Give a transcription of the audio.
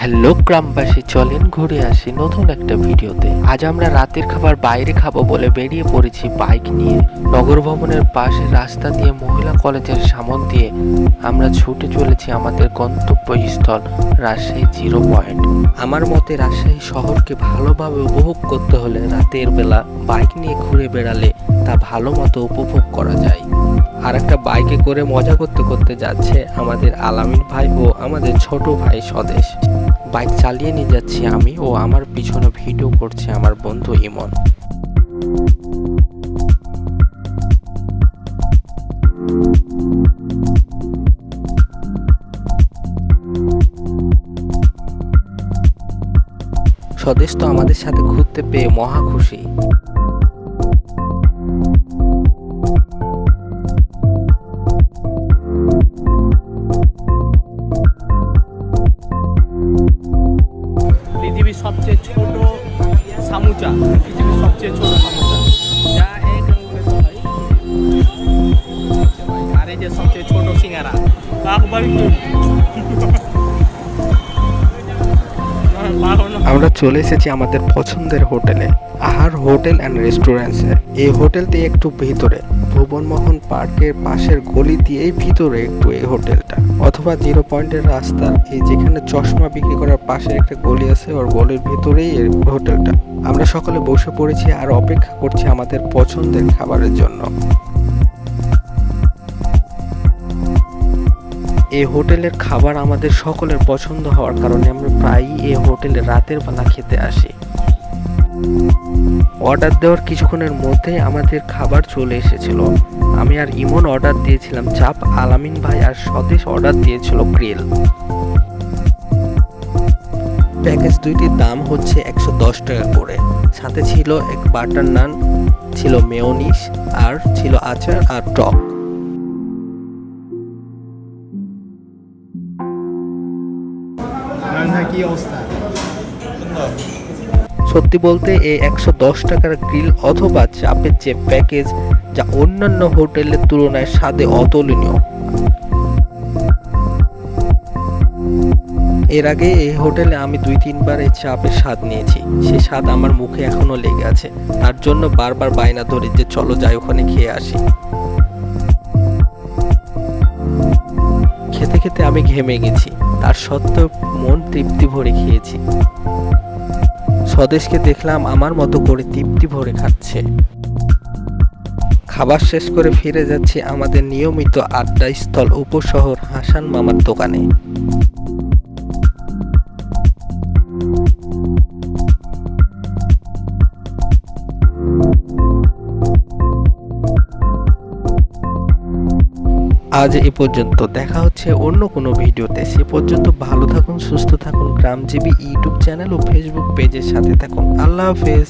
Hello গ্রামবাসী, চলেন ঘুরে আসি নতুন একটা ভিডিওতে। আজ আমরা রাতের খাবার বাইরে খাব বলে বেরিয়ে পড়েছি বাইক নিয়ে। নগর ভবনের পাশে রাস্তা দিয়ে মহিলা কলেজের সামন দিয়ে আমরা ছুটে চলেছি আমাদের গন্তব্যস্থল, রাজশাহী জিরো পয়েন্ট। আমার মতে রাজশাহী শহরকে ভালোভাবে উপভোগ করতে হলে রাতের বেলা বাইক নিয়ে ঘুরে বেড়ালে তা ভালো মতো উপভোগ করা যায়। আর একটা বাইকে করে মজা করতে করতে যাচ্ছে আমাদের আলামিন ভাই ও আমাদের ছোট ভাই স্বদেশ। বাইক চালিয়ে নিয়ে যাচ্ছি আমি ও আমার পিছনে ভিডিও করছে আমার বন্ধু ইমন। স্বদেশ তো আমাদের সাথে ঘুরতে পেয়ে মহা খুশি। ছোট সামুচা পৃথিবীর সবচেয়ে ছোট সামুচা। যা এক যে সবচেয়ে ছোট সিঙ্গারা। আমরা চলে এসেছি আমাদের পছন্দের হোটেলে, আহার হোটেল অ্যান্ড রেস্টুরেন্টসে। এই হোটেলটি একটু ভিতরে। ভুবনমোহন পার্কের পাশের গলি দিয়েই ভিতরে একটু এই হোটেলটা। অথবা জিরো পয়েন্টের রাস্তা, এই যেখানে চশমা বিক্রি করার পাশে একটা গলি আছে, ওর গলির ভিতরেই এই হোটেলটা। আমরা সকলে বসে পড়েছি আর অপেক্ষা করছি আমাদের পছন্দের খাবারের জন্য। এই হোটেলের খাবার আমাদের সকলের পছন্দ হওয়ার কারণে আমরা প্রায়ই এই হোটেলে রাতের বেলা খেতে আসি। অর্ডার দেওয়ার কিছুক্ষণের মধ্যেই আমাদের খাবার চলে এসেছিল। আমি আর ইমন অর্ডার দিয়েছিলাম চাপ আলামিন ভাই আর স্বদেশ অর্ডার দিয়েছিল গ্রিল প্যাকেজ দুইটির দাম হচ্ছে একশো দশ টাকা করে। সাথে ছিল এক বাটার নান ছিল মেয়োনিস আর ছিল আচার আর টক। কি অবস্থা? সত্যি বলতে এই একশো দশ টাকার গ্রিল অথবা চাপের যে প্যাকেজ যা অন্যান্য হোটেলের তুলনায় স্বাদে অতুলনীয়। এর আগে এই হোটেলে আমি দুই তিনবার এই চাপের স্বাদ নিয়েছি। সে স্বাদ আমার মুখে এখনও লেগে আছে। তার জন্য বারবার বায়না ধরি যে চলো যাই ওখানে খেয়ে আসি। খেতে খেতে আমি ঘেমে গেছি। তার সত্ত্বেও মন তৃপ্তি ভরে খেয়েছি। স্বদেশকে দেখলাম আমার মতো করে তৃপ্তি ভরে খাচ্ছে। খাবার শেষ করে ফিরে যাচ্ছি আমাদের নিয়মিত আড্ডা স্থল উপশহর, হাসান মামার দোকানে। আজ এ পর্যন্ত। দেখা হচ্ছে অন্য কোনো ভিডিওতে। সে পর্যন্ত ভালো থাকুন, সুস্থ থাকুন। গ্রামজীবী ইউটিউব চ্যানেল ও ফেসবুক পেজের সাথে থাকুন। আল্লাহ হাফেজ।